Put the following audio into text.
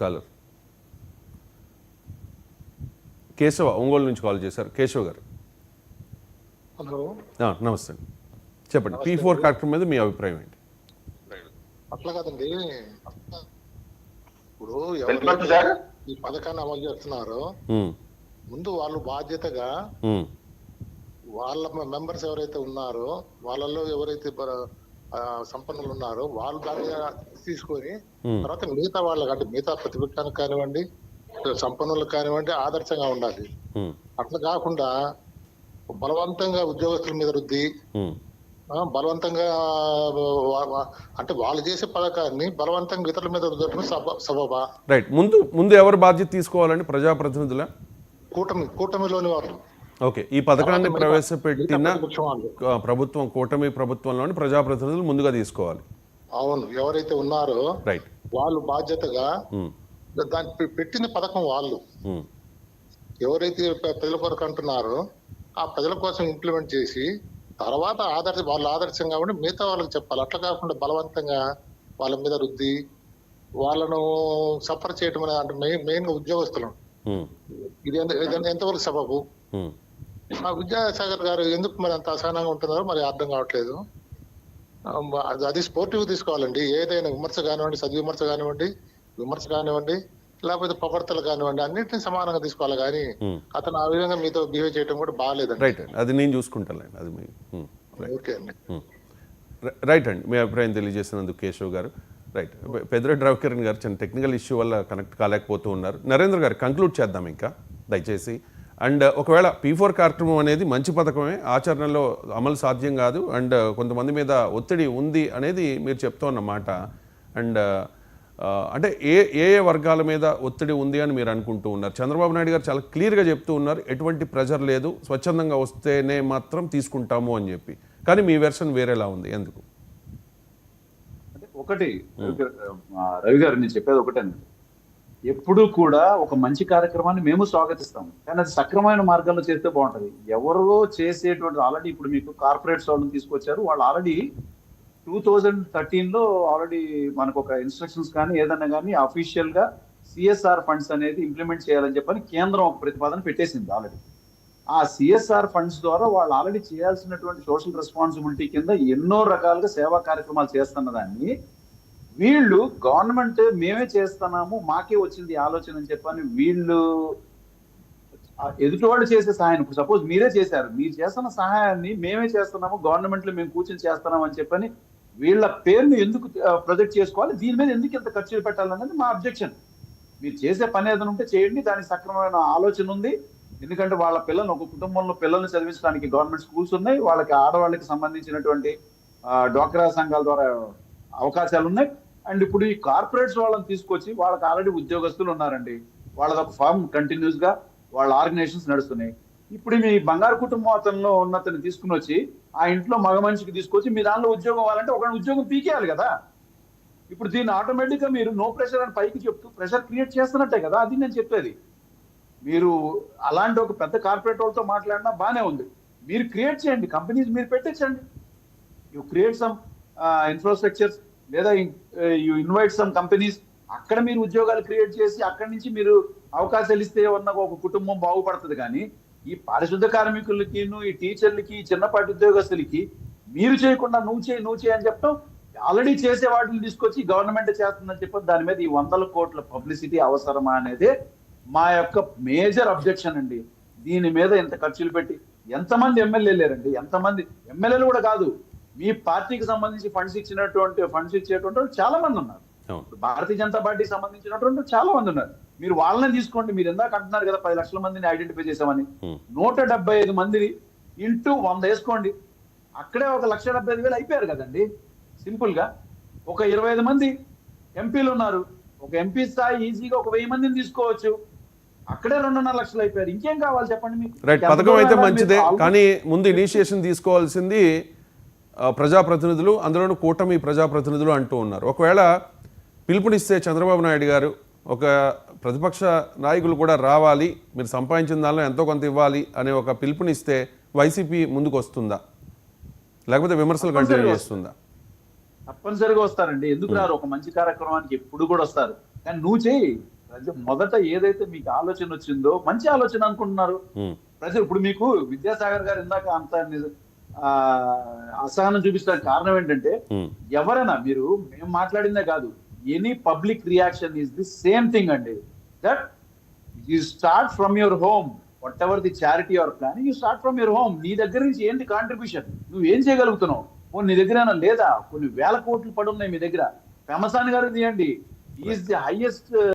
Caller. Keshava Ongole నుంచి call చేశారు. కేశవ గారు. హలో. నమస్తే అండి. చెప్పండి పీ ఫోర్ కార్యక్రమం మీద మీ అభిప్రాయం ఏంటి? అట్లా కాదండి. ఇప్పుడు? ఈ పథకాన్ని అమలు చేస్తున్నారో ముందు వాళ్ళు బాధ్యతగా వాళ్ళ మెంబర్స్ ఎవరైతే ఉన్నారో వాళ్ళలో ఎవరైతే సంపన్నులు ఉన్నారో. వాళ్ళు దాన్ని తీసుకొని. తర్వాత మిగతా వాళ్ళకి అంటే మిగతా ప్రతిపక్షానికి కానివ్వండి సంపన్నులకు కానివ్వండి ఆదర్శంగా ఉండాలి. అట్లా కాకుండా బలవంతంగా ఉద్యోగస్తుల మీద రుద్ది బలవంతంగా అంటే వాళ్ళు చేసే పథకాన్ని బలవంతంగా ఇతరుల మీద రుద్దటం సబ సబబా. రైట్. ముందు ముందు ఎవరు బాధ్యత తీసుకోవాలండి ప్రజాప్రతినిధుల? కూటమి కూటమిలోని వాళ్ళు ఓకే. ఈ పథకాన్ని ప్రవేశపెట్టిన ప్రభుత్వం కూటమి ప్రభుత్వంలోని ప్రజాప్రతినిధులు ముందుగా తీసుకోవాలి. అవును. ఎవరైతే ఉన్నారో రైట్ వాళ్ళు బాధ్యతగా దాన్ని పె- పెట్టిన పథకం వాళ్ళు. ఉమ్, ఎవరైతే ప్ర- ప్రజల కొరకు అంటున్నారో ఆ ప్రజల కోసం ఇంప్లిమెంట్ చేసి తర్వాత ఆదర్శ వాళ్ళు ఆదర్శంగా ఉండి మిగతా వాళ్ళకి చెప్పాలి. అట్లా కాకుండా బలవంతంగా వాళ్ళ మీద రుద్ది వాళ్ళను సఫర్ చేయటం అనేది అంటే మెయిన్ మెయిన్ ఉద్యోగస్తులను ఉమ్, ఇది ఎంత- ఇది ఎంతవరకు సబబు? ఆ విద్యాసాగర్ గారు ఎందుకు మరి అంత అసహనంగా ఉంటున్నారో మరి అర్థం కావట్లేదు. అది- స్పోర్టివ్ తీసుకోవాలండి. ఏదైనా విమర్శ కానివ్వండి సద్విమర్శ కానివ్వండి విమర్శ కానివ్వండి లేకపోతే పొగడ్తలు కానివ్వండి అన్నింటినీ సమానంగా తీసుకోవాలి. కానీ ఉమ్. అతను ఆ విధంగా మీతో బిహేవ్ చేయడం కూడా బాగాలేదండి. రైట్ అండి అది నేను చూసుకుంటానండి అది మీ ఓకే అండి. ర- రైట్ అండి. మీ అభిప్రాయం తెలియజేసినందుకు కేశవ్ గారు. రైట్ పెద్దిరెడ్డి రవికిరణ్ గారు చిన్న టెక్నికల్ ఇష్యూ వల్ల కనెక్ట్ కాలేకపోతూ ఉన్నారు. నరేంద్ర గారు కంక్లూడ్ చేద్దాం ఇంకా. దయచేసి అండ్ ఒకవేళ పీ ఫోర్ కార్యక్రమం అనేది మంచి పథకమే ఆచరణలో అమలు సాధ్యం కాదు. అండ్ కొంతమంది మీద ఒత్తిడి ఉంది అనేది మీరు చెప్తున్న మాట. అండ్ అంటే ఏ ఏ ఏ వర్గాల మీద ఒత్తిడి ఉంది అని మీరు అనుకుంటూ ఉన్నారు? చంద్రబాబు నాయుడు గారు చాలా క్లియర్గా చెప్తూ ఉన్నారు ఎటువంటి ప్రెజర్ లేదు స్వచ్ఛందంగా వస్తేనే మాత్రం తీసుకుంటాము అని చెప్పి. కానీ మీ వెర్షన్ వేరేలా ఉంది. ఎందుకు? అంటే ఒకటి రవి గారు- నేను చెప్పేది ఒకటేనండి. ఎప్పుడూ కూడా ఒక మంచి కార్యక్రమాన్ని మేము స్వాగతిస్తాము. కానీ అది సక్రమైన మార్గంలో చేస్తే బాగుంటుంది. ఎవరో చేసేటువంటి ఆల్రెడీ ఇప్పుడు మీకు కార్పొరేట్స్ వాళ్ళని తీసుకొచ్చారు. వాళ్ళు ఆల్రెడీ టూ థౌజండ్ థర్టీన్లో ఆల్రెడీ మనకు ఒక ఇన్స్ట్రక్షన్స్ కానీ ఏదన్నా కానీ అఫీషియల్గా సిఎస్ఆర్ ఫండ్స్ అనేది ఇంప్లిమెంట్ చేయాలని చెప్పని కేంద్రం ఒక ప్రతిపాదన పెట్టేసింది ఆల్రెడీ. ఆ సిఎస్ఆర్ ఫండ్స్ ద్వారా వాళ్ళు ఆల్రెడీ చేయాల్సినటువంటి సోషల్ రెస్పాన్సిబిలిటీ కింద ఎన్నో రకాలుగా సేవా కార్యక్రమాలు చేస్తున్న దాన్ని వీళ్ళు గవర్నమెంట్ మేమే చేస్తున్నాము మాకే వచ్చింది ఆలోచన అని చెప్పని వీళ్ళు ఎదుటి వాళ్ళు చేసే సహాయం ఇప్పుడు సపోజ్ మీరే చేశారు మీరు చేస్తున్న సహాయాన్ని మేమే చేస్తున్నాము గవర్నమెంట్లో మేము కూర్చొని చేస్తున్నాం అని చెప్పని వీళ్ళ పేరును ఎందుకు ప్రొజెక్ట్ చేసుకోవాలి దీని మీద ఎందుకు ఇంత ఖర్చులు పెట్టాలన్నది మా అబ్జెక్షన్ మీరు చేసే పని ఏదైనా ఉంటే చేయండి దానికి సక్రమమైన ఆలోచన ఉంది. ఎందుకంటే వాళ్ళ పిల్లలు ఒక కుటుంబంలో పిల్లల్ని చదివించడానికి గవర్నమెంట్ స్కూల్స్ ఉన్నాయి వాళ్ళకి ఆడవాళ్ళకి సంబంధించినటువంటి డ్వాక్రా సంఘాల ద్వారా అవకాశాలు ఉన్నాయి. అండ్ ఇప్పుడు ఈ కార్పొరేట్స్ వాళ్ళని తీసుకొచ్చి వాళ్ళకి ఆల్రెడీ ఉద్యోగస్తులు ఉన్నారండి. వాళ్ళది ఒక ఫార్మ్ కంటిన్యూస్గా వాళ్ళ ఆర్గనైజేషన్స్ నడుస్తున్నాయి. ఇప్పుడు మీ బంగారు కుటుంబం అతనిలో ఉన్నతని తీసుకుని వచ్చి ఆ ఇంట్లో మగ మనిషికి తీసుకొచ్చి మీ దానిలో ఉద్యోగం అవ్వాలంటే ఒక ఉద్యోగం పీకేయాలి కదా. ఇప్పుడు దీన్ని ఆటోమేటిక్గా మీరు నో ప్రెషర్ అని పైకి చెప్తూ ప్రెషర్ క్రియేట్ చేస్తున్నట్టే కదా అది నేను చెప్పేది. మీరు అలాంటి ఒక పెద్ద కార్పొరేట్ వాళ్ళతో మాట్లాడినా బానే ఉంది. మీరు క్రియేట్ చేయండి కంపెనీస్ మీరు పెట్టించండి యు క్రియేట్ సమ్ ఇన్ఫ్రాస్ట్రక్చర్స్ లేదా యు ఇన్వైట్ సమ్ కంపెనీస్ అక్కడ మీరు ఉద్యోగాలు క్రియేట్ చేసి అక్కడి నుంచి మీరు అవకాశాలు ఇస్తే ఉన్న ఒక కుటుంబం బాగుపడుతుంది కానీ ఈ పారిశుద్ధ కార్మికులకి ఈ టీచర్లకి చిన్నపాటి ఉద్యోగస్తులకి మీరు చేయకుండా నువ్వు చేయి నువ్వు చేయి అని చెప్పడం ఆల్రెడీ చేసే వాటిని తీసుకొచ్చి గవర్నమెంట్ చేస్తుందని చెప్పి దాని మీద ఈ వందల కోట్ల పబ్లిసిటీ అవసరమా అనేది మా యొక్క మేజర్ అబ్జెక్షన్ అండి. దీని మీద ఇంత ఖర్చులు పెట్టి ఎంతమంది ఎమ్మెల్యే లేరండి? ఎంతమంది? ఎమ్మెల్యేలు కూడా కాదు. మీ పార్టీకి సంబంధించి ఫండ్స్ ఇచ్చినటువంటి ఫండ్స్ ఇచ్చేటువంటి వాళ్ళు చాలా మంది ఉన్నారు. భారతీయ జనతా పార్టీకి సంబంధించినటువంటి చాలా మంది ఉన్నారు. మీరు వాళ్ళని తీసుకోండి మీరు ఇందాక అంటున్నారు కదా పది లక్షల మందిని ఐడెంటిఫై చేసామని. నూట డెబ్బై ఐదు మందిని ఇంటూ వంద వేసుకోండి. అక్కడే ఒక లక్ష డెబ్బై ఐదు వేలు అయిపోయారు కదండి. సింపుల్గా ఒక ఇరవై ఐదు మంది ఎంపీలు ఉన్నారు. ఒక ఎంపీ స్థాయి ఈజీగా ఒక వెయ్యి మందిని తీసుకోవచ్చు. అక్కడే రెండున్నర లక్షలు అయిపోయారు. ఇంకేం కావాలి చెప్పండి మీకు? రైట్ పథకం అయితే మంచిదే? కానీ ముందు ఇనిషియేషన్ తీసుకోవాల్సింది ప్రజాప్రతినిధులు అందులోనూ కూటమి ప్రజాప్రతినిధులు అంటూ ఉన్నారు. ఒకవేళ పిలుపునిస్తే చంద్రబాబు నాయుడు గారు ఒక ప్రతిపక్ష నాయకులు కూడా రావాలి మీరు సంపాదించిన దానిలో ఎంతో కొంత ఇవ్వాలి అనే ఒక పిలుపునిస్తే వైసీపీ ముందుకు వస్తుందా లేకపోతే విమర్శలు కంటిన్యూ చేస్తుందా? తప్పనిసరిగా వస్తారండి. ఎందుకు రారు ఒక మంచి కార్యక్రమానికి ఎప్పుడు కూడా వస్తారు? కానీ నువ్వు చేయి ప్రజ- మొదట ఏదైతే మీకు ఆలోచన వచ్చిందో మంచి ఆలోచన అనుకుంటున్నారు. ప్రజలు ఇప్పుడు మీకు విద్యాసాగర్ గారు ఇందాక అంత అసహనం చూపించడానికి కారణం ఏంటంటే ఉమ్, ఎవరైనా మీరు మేము మాట్లాడిందే కాదు. Any public reaction is the same thing అండి. That you start from your home whatever the charity or plan you start from your home నీ దగ్గర నుంచి ఏంటి కాంట్రిబ్యూషన్ నువ్వు ఏం చేయగలుగుతున్నావు? నీ దగ్గర లేదా? కొన్ని వేల కోట్లు పడి ఉన్నాయి మీ దగ్గర. పెమసాని గారు తీయండి. Is the highest